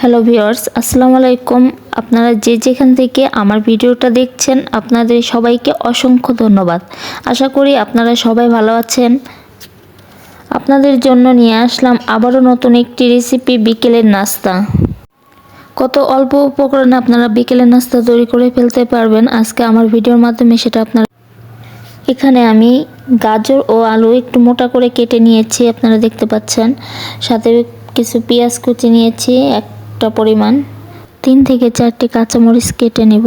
Hello viewers, আসসালামু আলাইকুম। আপনারা যে যেখান থেকে আমার ভিডিওটা দেখছেন, আপনাদের সবাইকে অসংখ্য ধন্যবাদ। আশা করি আপনারা সবাই ভালো আছেন। আপনাদের জন্য নিয়ে আসলাম আবারও নতুন একটি রেসিপি বিকেলের নাস্তা। কত অল্প উপকরণে আপনারা বিকেলের নাস্তা তৈরি করে ফেলতে পারবেন, আজকে আমার ভিডিওর মাধ্যমে সেটা আপনারা এখানে আমি গাজর ও আলু একটু মোটা করে কেটে নিয়েছি, আপনারা দেখতে পাচ্ছেন। সাথে কিছু পেঁয়াজ কুচি নিয়েছি একটা পরিমাণ। তিন থেকে চারটি কাঁচামরিচ কেটে নিব।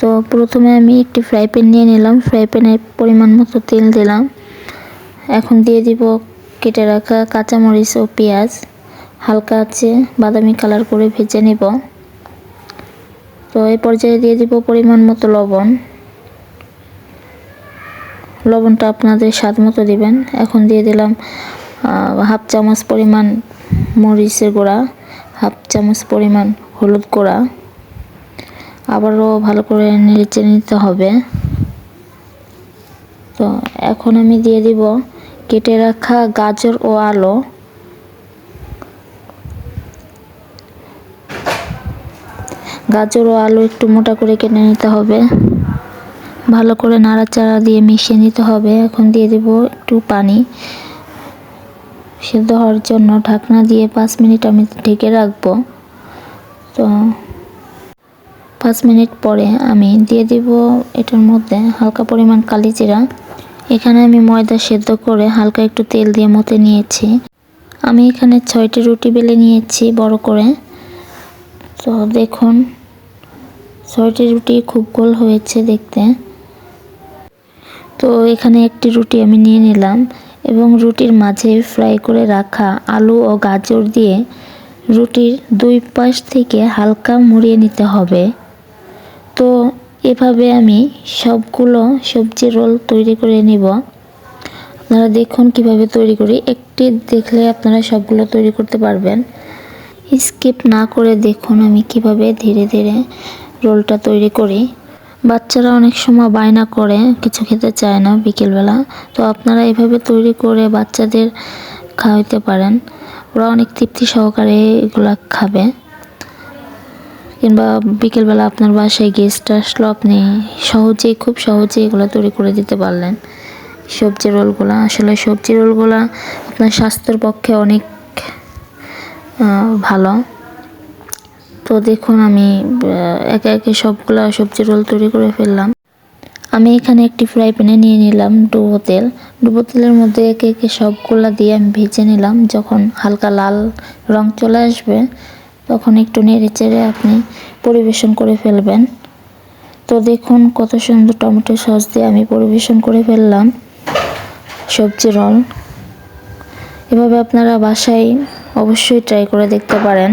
তো প্রথমে আমি একটি ফ্রাই প্যান নিয়ে নিলাম। ফ্রাই প্যানে পরিমাণ মতো তেল দিলাম। এখন দিয়ে দিব কেটে রাখা কাঁচামরিচ ও পেঁয়াজ। হালকা আছে বাদামি কালার করে ভেজে নেব। তো এই পর্যায়ে দিয়ে দিব পরিমাণ মতো লবণ। লবণটা আপনাদের স্বাদ মতো দেবেন। এখন দিয়ে দিলাম হাফ চামচ পরিমাণ মরিচের গুঁড়া। হাফ চামচ পরিমাণ হলুদ গুঁড়া। আবারও ভালো করে নেড়ে নিতে হবে। তো এখন আমি দিয়ে দিব কেটে রাখা গাজর ও আলো। গাজর ও আলু একটু মোটা করে কেটে নিতে হবে। ভালো করে নাড়াচাড়া দিয়ে মিশিয়ে নিতে হবে। এখন দিয়ে দেব একটু পানি। সিদ্ধ হওয়ার জন্য ঢাকনা দিয়ে পাঁচ মিনিট আমি ঢেকে রাখব। তো পাঁচ মিনিট পরে আমি দিয়ে দিব এটার মধ্যে হালকা পরিমাণ কালি জিরা। এখানে আমি ময়দা সেদ্ধ করে হালকা একটু তেল দিয়ে মতে নিয়েছি। আমি এখানে ছয়টি রুটি বেলে নিয়েছি বড় করে। তো দেখুন, ছয়টি রুটি খুব গোল হয়েছে দেখতে। তো এখানে একটি রুটি আমি নিয়ে নিলাম। এবং রুটির মাঝে ফ্রাই করে রাখা আলু ও গাজর দিয়ে রুটির দুই পাশ থেকে হালকা মুড়িয়ে নিতে হবে। তো, এভাবে আমি সবগুলো সবজি রোল তৈরি করে নিব। আপনারা দেখুন কীভাবে তৈরি করি। একটি দেখলে আপনারা সবগুলো তৈরি করতে পারবেন। স্কিপ না করে দেখুন আমি কীভাবে ধীরে ধীরে রোলটা তৈরি করি। বাচ্চারা অনেক সময় বায়না করে, কিছু খেতে চায় না বিকেলবেলা। তো আপনারা এভাবে তৈরি করে বাচ্চাদের খাওয়াইতে পারেন। ওরা অনেক তৃপ্তি সহকারে এগুলা খাবে। কিংবা বিকেলবেলা আপনার বাসায় গেস্ট আসলো, আপনি সহজেই, খুব সহজেই এগুলো তৈরি করে দিতে পারলেন। সবজি রোলগুলো, আসলে সবজি রোলগুলো আপনার স্বাস্থ্যের পক্ষে অনেক ভালো। তো দেখুন আমি একে একে সবগুলা সবজি রোল তৈরি করে ফেললাম। আমি এখানে একটি ফ্রাই প্যানে নিয়ে নিলাম ডুবো তেল। ডুবো তেলের মধ্যে একে একে সবগুলা দিয়ে আমি ভেজে নিলাম। যখন হালকা লাল রং চলে আসবে, তখন একটু নেড়ে চেড়ে আপনি পরিবেশন করে ফেলবেন। তো দেখুন কত সুন্দর টমেটো সস দিয়ে আমি পরিবেশন করে ফেললাম সবজি রোল। এভাবে আপনারা বাসায় অবশ্যই ট্রাই করে দেখতে পারেন।